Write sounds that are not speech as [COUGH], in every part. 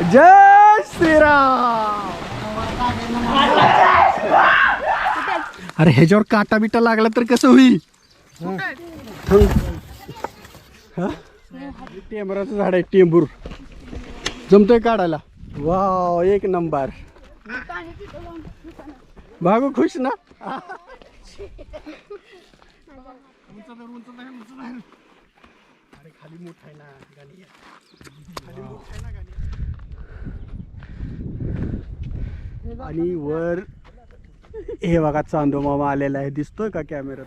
जय श्रीराम. अरे ह्याच्यावर काटा बिटा लागला तर कसं होईल? टेंबराचं झाड आहे टेंबूर. जमतोय काढायला? वाव एक नंबर. भागू खुश ना खाली मोठा आहे ना गाणी खाली मोठा आहे ना गाणी आणि वर हे बघा चांदो मामा आलेला आहे. दिसतोय का कॅमेऱ्यात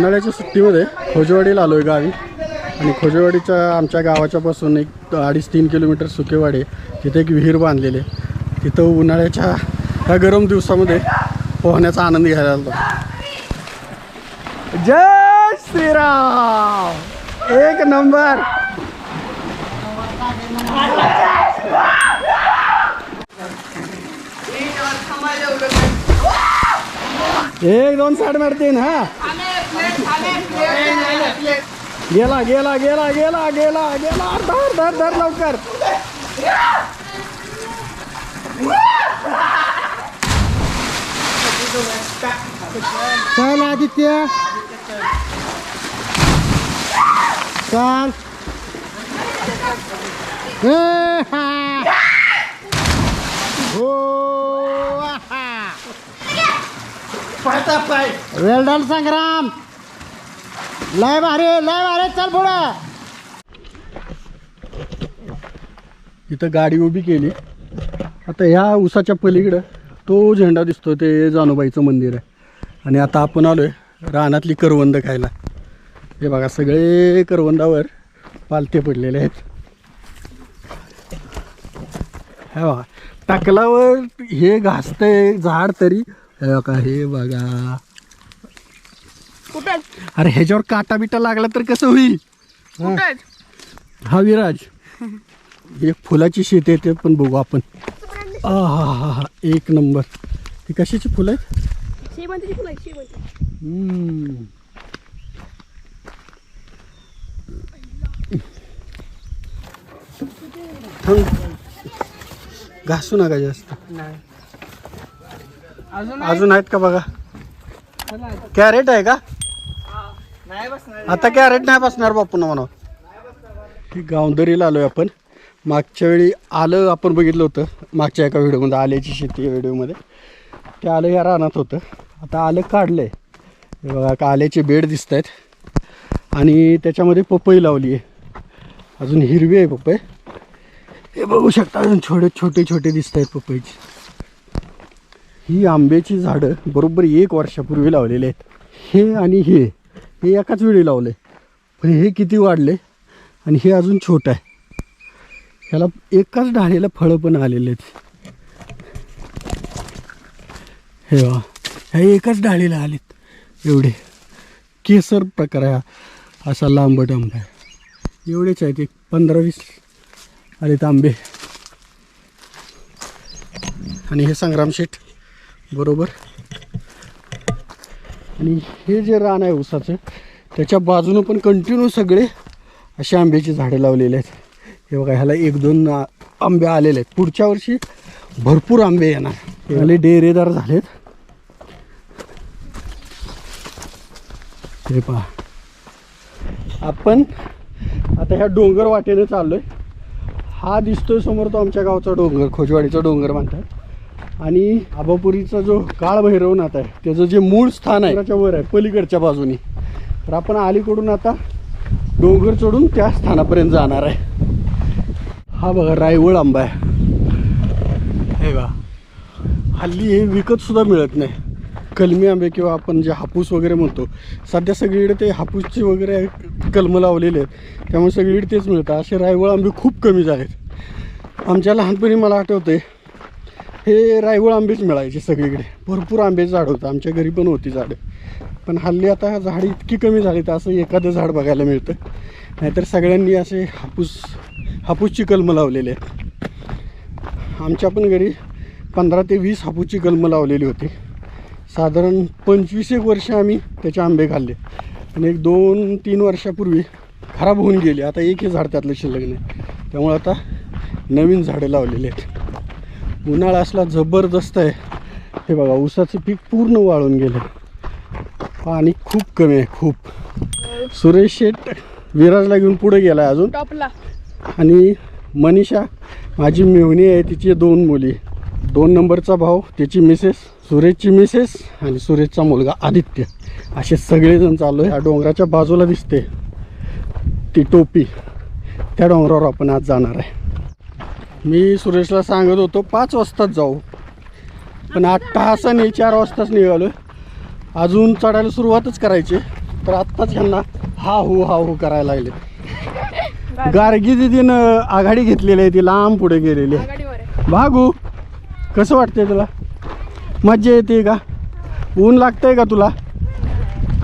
उन्हाळ्याच्या सुट्टीमध्ये खोजवाडीला आलो आहे गावी. आणि खोजवाडीच्या आमच्या गावाच्यापासून एक अडीच तीन किलोमीटर सुकेवाडी तिथे एक विहीर बांधलेली आहे. तिथं उन्हाळ्याच्या ह्या गरम दिवसामध्ये पोहण्याचा आनंद घ्यायला आलो. जय श्रीराम! एक नंबर! एक दोन साठ मारतीन हा। गेला गेला गेला गेला गेला गेला, धर धर धर लवकर। चल आदित्य चल। Well done Sangram. लय भारी लय भारी. चल पुढं. इथं गाडी उभी केली. आता ह्या उसाच्या पलीकडं तो झेंडा दिसतो ते जानूबाईचं मंदिर आहे. आणि आता आपण आलोय रानातली करवंद खायला. हे बघा सगळे करवंदावर पालथे पडलेले आहेत. हे बघा टाकलावर हे घासतंय झाड तरी हे बघा. हे बघा कुठे अरे ह्याच्यावर काटा बिटा लागला तर कसं होईल? कुठे हा विराज. एक फुलाची शेती आहे ते पण बघू आपण. आ हा हा हा एक नंबर. ही कशाची फुलं आहेत? शेवंतीची फुलं आहेत, शेवंती हम्म. थांब. घासू नका जास्त. अजून अजून आहेत का बघा? कॅरेट आहे का? आता कॅरेट नाही बसणार बापून म्हणा ही गावदरीला आलोय आपण. मागच्या वेळी आलं आपण बघितलं होतं. मागच्या एका व्हिडिओमध्ये आल्याची शेती या व्हिडिओमध्ये. ते आलं या रानात होतं. आता आलं काढलंय. हे बघा का आल्याचे बेड दिसत आहेत आणि त्याच्यामध्ये पपई लावली आहे अजून हिरवी आहे पपई. हे बघू शकता अजून छोटे छोटे छोटे दिसत आहेत पपईची. ही आंब्याची झाडं बरोबर एक वर्षापूर्वी लावलेली आहेत. हे आणि हे हे एकाच वेळी लावले पण हे किती वाढले आणि हे अजून छोटं आहे. ह्याला एकाच डाळीला फळं पण आलेले आहेत. हे वा ह्या एकाच डाळीला आलेत. एवढे केसर प्रकार आहे असा लांबट आंबा आहे. एवढेच आहेत एक पंधरा वीस आलेत आंबे. आणि हे संग्राम शेठ. बरोबर. आणि हे जे रान आहे ऊसाचं त्याच्या बाजूनं पण कंटिन्यू सगळे असे आंब्याची झाडं लावलेले आहेत. हे बघा ह्याला एक दोन आंबे आलेले आहेत. पुढच्या वर्षी भरपूर आंबे येणार. हे डेरेदार झालेत. हे पहा. आपण आता ह्या डोंगर वाटेने चाललोय. हा दिसतोय समोर तो आमच्या गावचा डोंगर खोजवाडीचा डोंगर म्हणतात. आणि आबापुरीचा जो काळभैरवनाथ आहे त्याचं जे मूळ स्थान आहे त्याच्या वर आहे पलीकडच्या बाजूने. तर आपण अलीकडून आता डोंगर चढून त्या स्थानापर्यंत जाणार आहे. हा बघा रायवळ आंबा आहे. हे बा हल्ली हे विकतसुद्धा मिळत नाही. कलमी आंबे किंवा आपण जे हापूस वगैरे म्हणतो सध्या सगळीकडे ते हापूसचे वगैरे कलमं लावलेले आहेत. त्यामुळे सगळीकडे तेच मिळतं. असे रायवळ आंबे खूप कमी झालेत आमच्या लहानपणी मला आठवते हे रायवळ आंबेच मिळायचे सगळीकडे. भरपूर आंब्याची झाड होतं. आमच्या घरी पण होती झाडं. पण हल्ली आता झाड इतकी कमी झाली तर असं एखादं झाड बघायला मिळतं. नाहीतर सगळ्यांनी असे हापूस हापूसची कलमं लावलेली आहेत. आमच्या पण घरी पंधरा ते वीस हापूसची कलमं लावलेली होती. साधारण पंचवीस एक वर्ष आम्ही त्याचे आंबे खाल्ले. आणि एक दोन तीन वर्षापूर्वी खराब होऊन गेले. आता एकही झाड त्यातलं शिल्लक नाही. त्यामुळे आता नवीन झाडं लावलेली आहेत. उन्हाळा असला जबरदस्त आहे. हे बघा ऊसाचं पीक पूर्ण वाळून गेलं पाणी खूप कमी आहे खूप. सुरेश शेठ विराजला घेऊन पुढे गेला आहे अजून. टॉपला. आणि मनीषा माझी मेहुणी आहे तिची दोन मुली. दोन नंबरचा भाऊ त्याची मिसेस सुरेशची मिसेस आणि सुरेशचा मुलगा आदित्य. असे सगळेजण चालू आहे या डोंगराच्या बाजूला दिसते ती टोपी. त्या डोंगरावर आपण आज जाणार आहे. मी सुरेशला सांगत होतो पाच वाजताच जाऊ. पण अट्टहासाने चार वाजताच निघालो अजून चढायला सुरुवातच करायची. तर आत्ताच ह्यांना हा हो हा हो करायला लागले. गार्गी दिदीनं आघाडी घेतलेली आहे ती लांब पुढे गेलेली आहे. भागू कसं वाटतंय तुला? मज्जा येते का? ऊन लागतंय का तुला?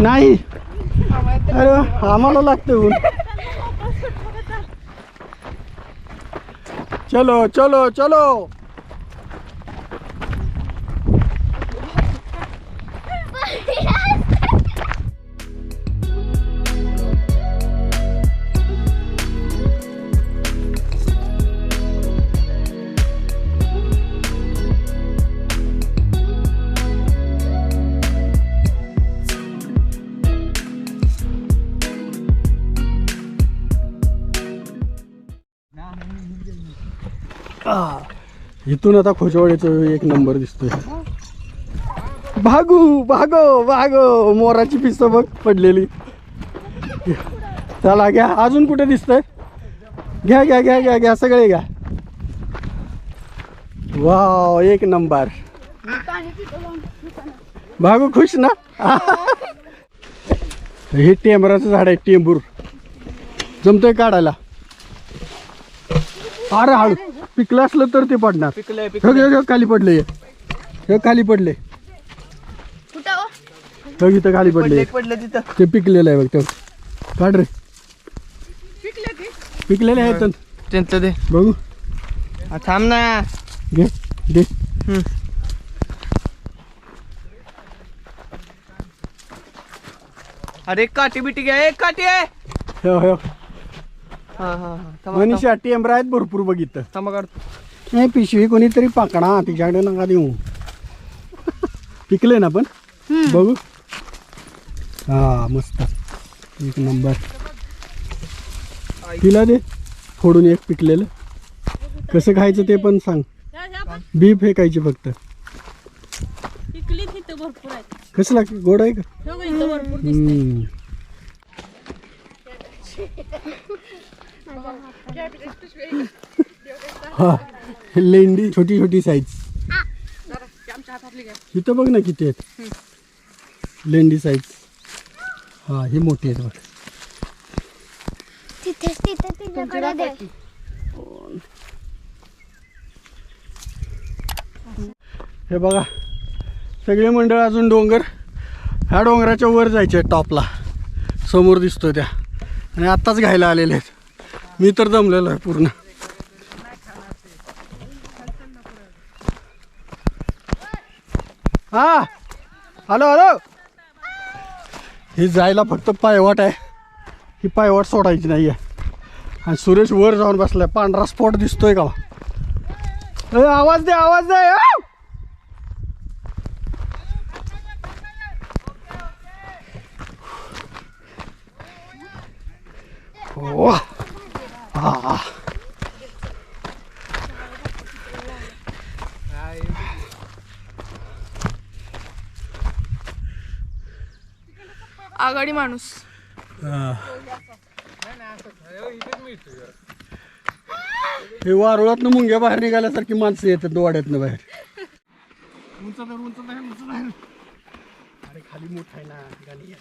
नाही. अरे आम्हाला लागतंय ऊन. चलो चलो चलो का? इथून आता खोचवाडीचं एक नंबर दिसतोय. भागू भागो भागो. मोराची पिस्त बघ पडलेली. चला घ्या. अजून कुठे दिसतंय? घ्या घ्या घ्या घ्या घ्या. सगळे घ्या. वाव एक नंबर. भागू खुश ना? हे टेंबराचं झाड आहे टेंबूर. जमतोय काढायला. अरे हळू. पिकलं असलं तर ते पडणार. पिकलंय हे खाली पडले. हे खाली पडले. हो? इथं खाली पडले पडलं. तिथं. ते पिकलेलं आहे बघ ते. काढ रे. पिकलेले आहेत तर. त्यांचं ते बघू. थांब ना. घे घे. अरे एक काठी बिटी घ्या एक काठी आहे. हो हो. हा हा हा. मनीषा टेंबरा आहेत भरपूर बघितलं. थांबा काढतो. नाही पिशवी कोणीतरी पाकडा तिच्याकडे नका देऊ. पिकले ना पण? बघू. हा मस्त. एक नंबर. तिला दे फोडून एक पिकलेलं. कसं खायचं ते पण सांग. बी फेकायची फक्त. पिकली तिथं भरपूर आहेत. कसं लागतं गोड आहे का? हो गं, इथं भरपूर हम्म. हा लेंडी छोटी छोटी साईज इथं बघ ना किती आहेत. लेंडी साईज हा ही मोठी आहेत बघ. तिथेच तिथे तिच्याकडे दे. हे बघा सगळे मंडळ अजून डोंगर ह्या डोंगराच्या वर जायचे टॉपला. समोर दिसतोय त्या. आणि आत्ताच घ्यायला आलेले आहेत. मी तर जमलेलो आहे पूर्ण. हा. Hello hello. ही जायला फक्त पायवाट आहे. ही पायवाट सोडायची नाही आहे आणि सुरेश वर जाऊन बसलाय. पांढरा स्पॉट दिसतोय का? आवाज दे आवाज दे. आ! Ah. आघाडी माणूस. हे वारुळातनं मुंग्या बाहेर निघाल्यासारखी माणसं येतात वाड्यातनं बाहेर. उंच उंच अरे खाली मूठ आहे ना गाणी.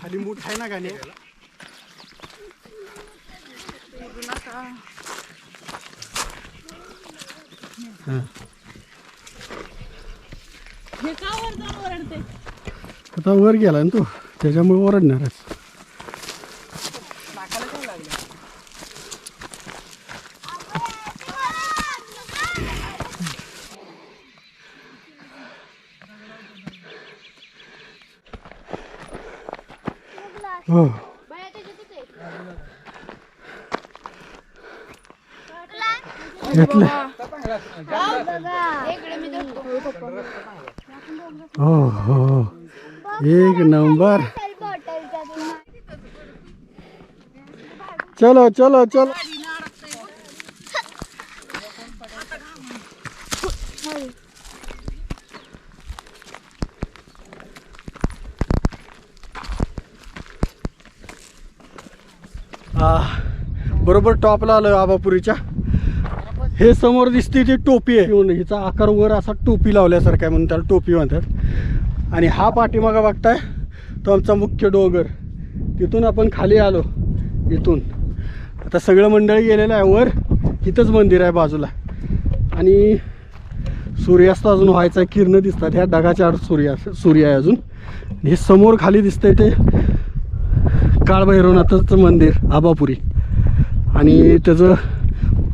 खाली मूठ आहे ना गाणी. हा हे का वर जाऊन ओरडते आता वर गेला ना तो त्याच्यामुळे ओरडणारच Oh. घेतलं. हो हो एक नंबर. चलो चलो चलो. बरोबर टॉपला आलो आबापुरीच्या. हे समोर दिसते ती टोपी आहे. म्हणून हिचा आकार वर असा टोपी लावल्यासारखा आहे म्हणून त्याला टोपी म्हणतात. आणि हा पाठीमागा बघताय तो आमचा मुख्य डोंगर. तिथून आपण खाली आलो इथून. आता सगळं मंडळी गेलेलं आहे वर. इथंच मंदिर आहे बाजूला. आणि सूर्यास्त अजून व्हायचा किरण दिसतात. ह्या ढगाच्या आड सूर्या सूर्य आहे अजून. हे समोर खाली दिसतंय ते काळभैरवनाथचं मंदिर आबापुरी. आणि त्याचं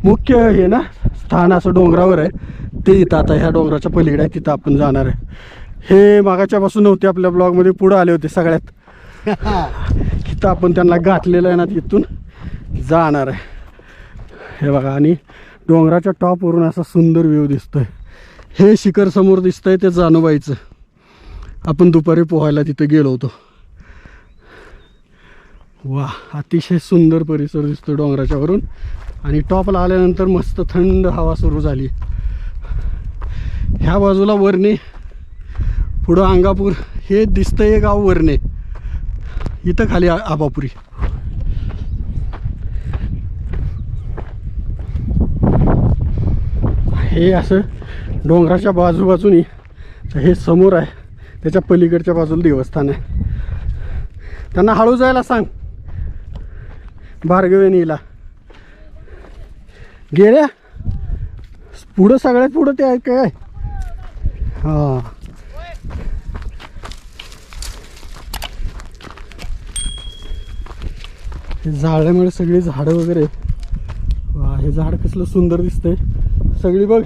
मुख्य हे ना स्थान असं डोंगरावर आहे. ते इथं आता ह्या डोंगराच्या पलीकडे आहे तिथं आपण जाणार आहे. हे मागाच्यापासून नव्हते आपल्या ब्लॉगमध्ये पुढं आले होते सगळ्यात. [LAUGHS] इथं आपण त्यांना गाठलेलं आहे ना तिथून जाणार आहे. हे बघा आणि डोंगराच्या टॉपवरून असा सुंदर व्ह्यू दिसतोय. हे शिखर समोर दिसतंय ते जानूबाईचं. आपण दुपारी पोहायला तिथं गेलो होतो. वा अतिशय सुंदर परिसर दिसतो डोंगराच्या वरून आणि टॉपला आल्यानंतर मस्त थंड हवा सुरू झाली. ह्या बाजूला वरणे. पुढं अंगापूर. हे दिसतं हे गाव वरणे. इथं खाली आबापुरी. हे असं डोंगराच्या बाजूबाजूनी हे समोर आहे. त्याच्या पलीकडच्या बाजूला देवस्थान आहे. त्यांना हळू जायला सांग. भार्गवेणीला. गेल्या? पुढं सगळ्यात पुढं ते आहे काय? हां. हे झाडामुळे सगळी झाडं वगैरे. वा हे झाड कसलं सुंदर दिसतंय. सगळी बघ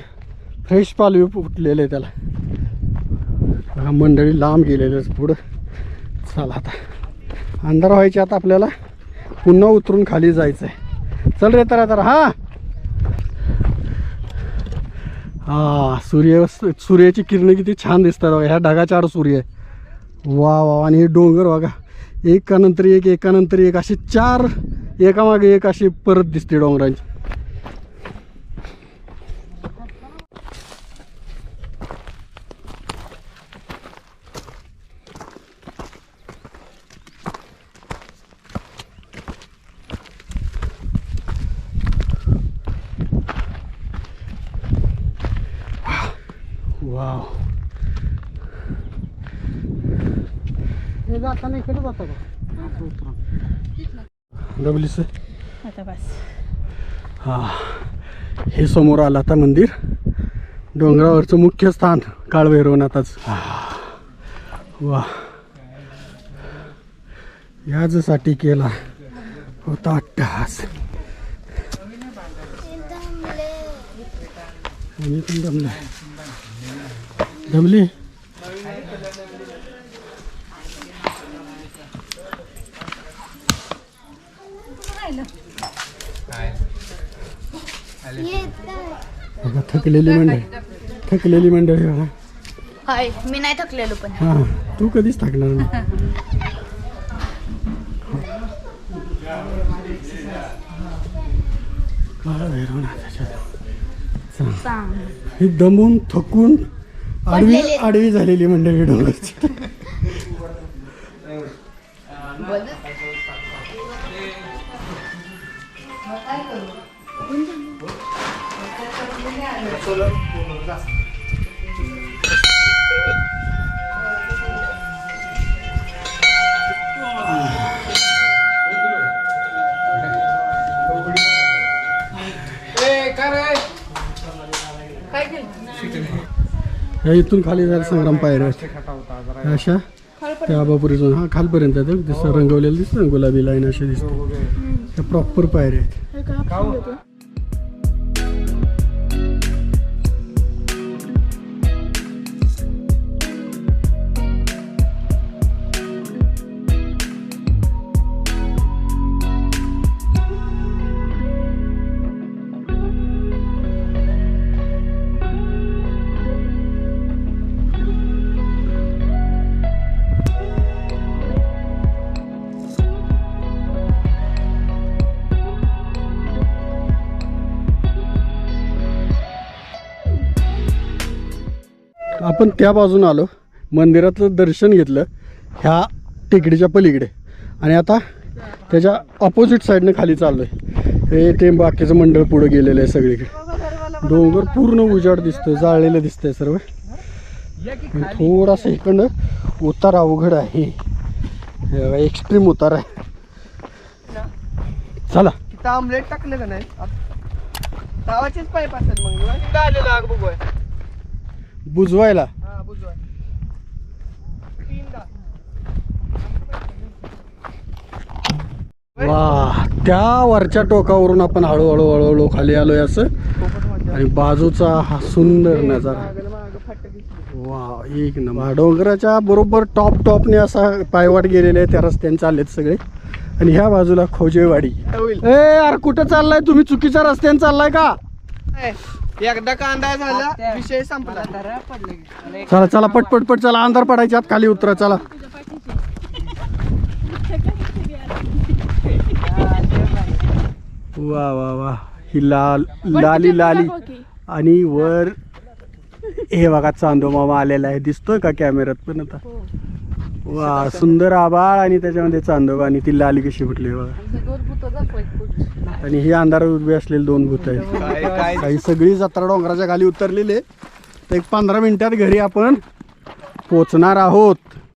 फ्रेश पालवी फुटलेले आहे त्याला मंडळी लांब गेलेले आहेत पुढं. चला आता. अंधार व्हायचे आता आपल्याला. पुन्हा उतरून खाली जायचं आहे चल रे तर तर हा. हा सूर्य सूर्याची किरणं किती छान दिसतात बघा ह्या ढगाच्या आड सूर्य आहे. वा वा आणि हे डोंगर बघा एकानंतर एक एकानंतर एक असे चार एकामागे एक अशी परत दिसते डोंगरांची. वाव हे जाताना इकडे जाता का डबलीस आता बस हा हे समोर आलं आता मंदिर डोंगरावरचं मुख्य स्थान काळभैरवनाथाच वा याचसाठी केला होता अट्टहास आम्ही पण दमले बघा थकलेली मंडळी. थकलेली मंडळी बघा हाय मी नाही थकलेलो पण. हा तू कधीच थकणार नाही. काळा भैरवनाथाच्या ही दमून थकून आडवी पडलेले. आडवी झालेली मंडळी डोंगरची. ह्या इथून खाली जायला संग्राम पायऱ्या अशा? त्या आबापुरीतून हा खालपर्यंत दिसतं रंगवलेलं दिसतं. ना गुलाबी लाईन असे दिसतं. त्या प्रॉपर पायऱ्या आहेत. आपण त्या बाजून आलो मंदिरातलं दर्शन घेतलं ह्या टेकडीच्या पलीकडे. आणि आता त्याच्या ऑपोजिट साईडनं खाली चाललो आहे हे ते बाकीचं मंडळ पुढं गेलेलं आहे सगळीकडे. डोंगर पूर्ण उजाड दिसतोय जाळलेलं दिसतंय सर्व. थोडासा इकडनं उतार अवघड आहे. एक्स्ट्रीम उतार आहे. चला. आमलेट टाकलं का नाही? पाईप असेल मग. बुजवायला. हा बुजवाय. तीनदा वा त्या वरच्या टोकावरून आपण हळूहळू हळूहळू खाली आलोय असं. आणि बाजूचा हा सुंदर नजारा. वा एक नंबर. डोंगराच्या बरोबर टॉप टॉपने असा पायवाट गेलेले आहे त्या रस्त्याने चाललेत सगळे. आणि ह्या बाजूला खोजेवाडी. ए यार कुठं चाललाय तुम्ही? चुकीच्या रस्त्याने चाललाय का? एकदा कांदा झाला विषय संपला. चला चला पट पट पट चला अंधार पडायच्या आत खाली उतरा चला. [LAUGHS] वा वा वा. ही लाल लाली लाली. आणि वर हे बघा चांदो मामा आलेला आहे. दिसतोय का कॅमेऱ्यात पण आता? वा सुंदर आबाळ आणि त्याच्यामध्ये चांदोबा आणि ती लाली कशी फुटली बघा. आणि ही अंधारात उभी असलेली दोन भूत आहेत. काही सगळी जत्रा डोंगराच्या खाली उतरलेली आहे तर एक पंधरा मिनिटात घरी आपण पोचणार आहोत.